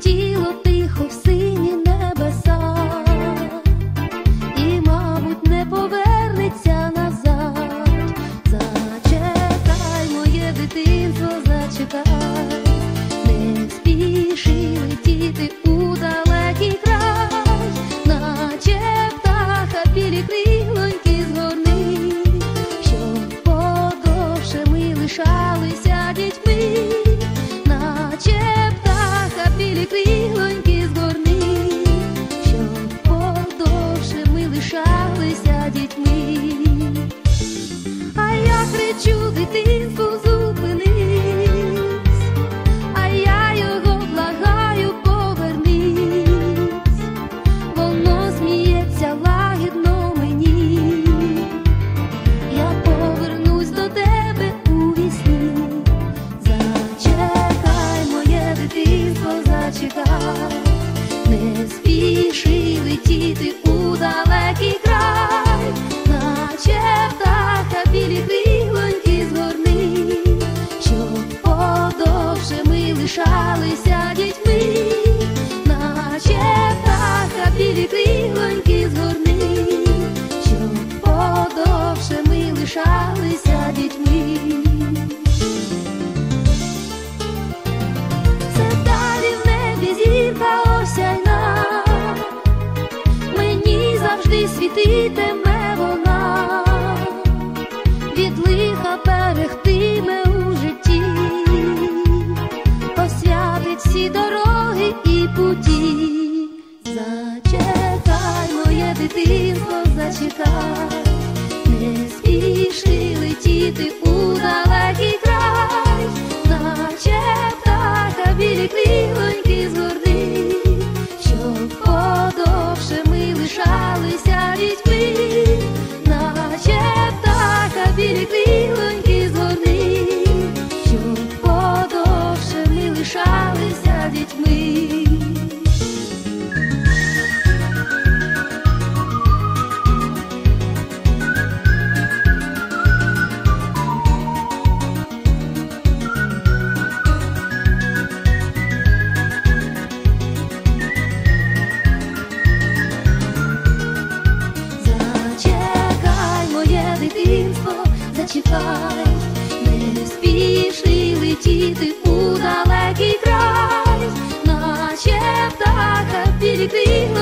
记 лишалися дітьми, наче птаха білі крилоньки згорни, щоб подовше ми лишалися дітьми. Це далі в небі зірка осяйна, мені завжди світитиме всі дороги і путі. Зачекай, моє дитинство, зачекай, не спіши летіти у далекий край, наче птаха білі крилоньки згорни, зачекай, не спіши летіти у далекий край, наче птаха крилі